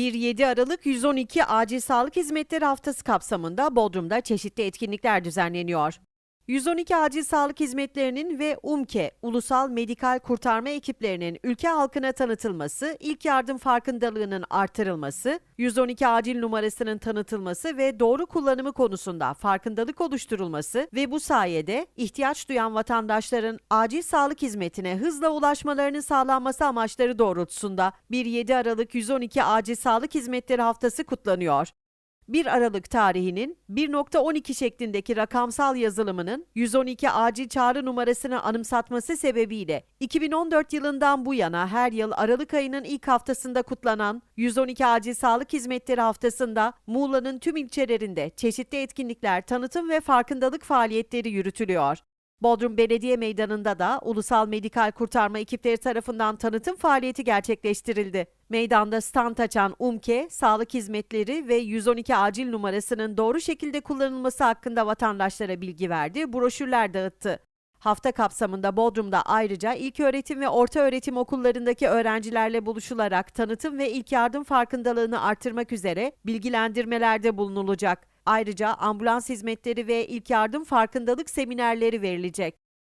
1-7 Aralık 112 Acil Sağlık Hizmetleri Haftası kapsamında Bodrum'da çeşitli etkinlikler düzenleniyor. 112 Acil Sağlık Hizmetlerinin ve UMKE, Ulusal Medikal Kurtarma Ekiplerinin ülke halkına tanıtılması, ilk yardım farkındalığının artırılması, 112 acil numarasının tanıtılması ve doğru kullanımı konusunda farkındalık oluşturulması ve bu sayede ihtiyaç duyan vatandaşların acil sağlık hizmetine hızla ulaşmalarının sağlanması amaçları doğrultusunda 1-7 Aralık 112 Acil Sağlık Hizmetleri Haftası kutlanıyor. 1 Aralık tarihinin 1.12 şeklindeki rakamsal yazılımının 112 acil çağrı numarasını anımsatması sebebiyle 2014 yılından bu yana her yıl Aralık ayının ilk haftasında kutlanan 112 Acil Sağlık Hizmetleri Haftası'nda Muğla'nın tüm ilçelerinde çeşitli etkinlikler, tanıtım ve farkındalık faaliyetleri yürütülüyor. Bodrum Belediye Meydanı'nda da Ulusal Medikal Kurtarma ekipleri tarafından tanıtım faaliyeti gerçekleştirildi. Meydanda stand açan UMKE, sağlık hizmetleri ve 112 acil numarasının doğru şekilde kullanılması hakkında vatandaşlara bilgi verdi, broşürler dağıttı. Hafta kapsamında Bodrum'da ayrıca ilköğretim ve ortaöğretim okullarındaki öğrencilerle buluşularak tanıtım ve ilk yardım farkındalığını artırmak üzere bilgilendirmelerde bulunulacak. Ayrıca ambulans hizmetleri ve ilk yardım farkındalık seminerleri verilecek.